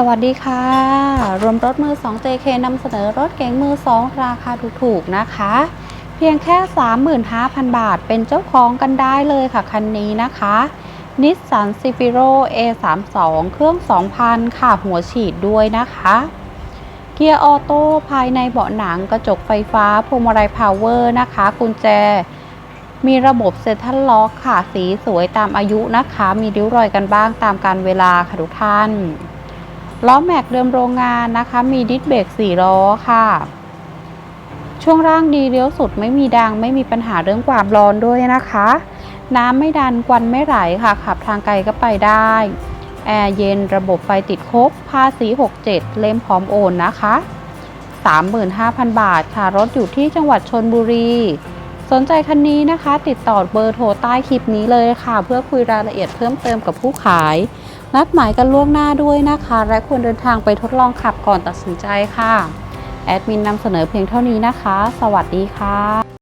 สวัสดีค่ะ รวมรถมือ 2 JK นำเสนอรถเก๋งมือ 2 ราคาถูกๆนะคะ เพียงแค่ 35,000 บาทเป็นเจ้าของกันได้เลยค่ะ คันนี้นะคะนิสสันซิฟิโร A32 เครื่อง 2,000 ค่ะ หัวฉีดด้วยนะคะ เกียร์ออโต้ภายในเบาะหนังกระจกไฟฟ้าพวงมาลัยพาวเวอร์นะคะ กุญแจ มีระบบเซ็นทรัลล็อกค่ะ สีสวยตามอายุนะคะ มีริ้วรอยกันบ้างตามการเวลาค่ะทุกท่าน ล้อแม็กเดิมโรงงานนะคะ มีดิสเบรก4ล้อค่ะ ช่วงล่างดีเลี้ยวสุดไม่มีดังไม่มีปัญหาเรื่องความร้อนด้วยนะคะ น้ำไม่ดันควันไม่ไหลค่ะ ขับทางไกลก็ไปได้ แอร์เย็นระบบไฟติดครบภาษี 67 เล่มพร้อมโอนนะคะ 35,000 บาทค่ะ รถอยู่ที่จังหวัดชนบุรี สนใจคันนี้นะคะ ติดต่อเบอร์โทรใต้คลิปนี้เลยค่ะ เพื่อคุยรายละเอียดเพิ่มเติมกับผู้ขาย นัดหมายกันล่วงหน้าด้วยนะคะ และควรเดินทางไปทดลองขับก่อนตัดสินใจค่ะ แอดมินนำเสนอเพียงเท่านี้นะคะ สวัสดีค่ะ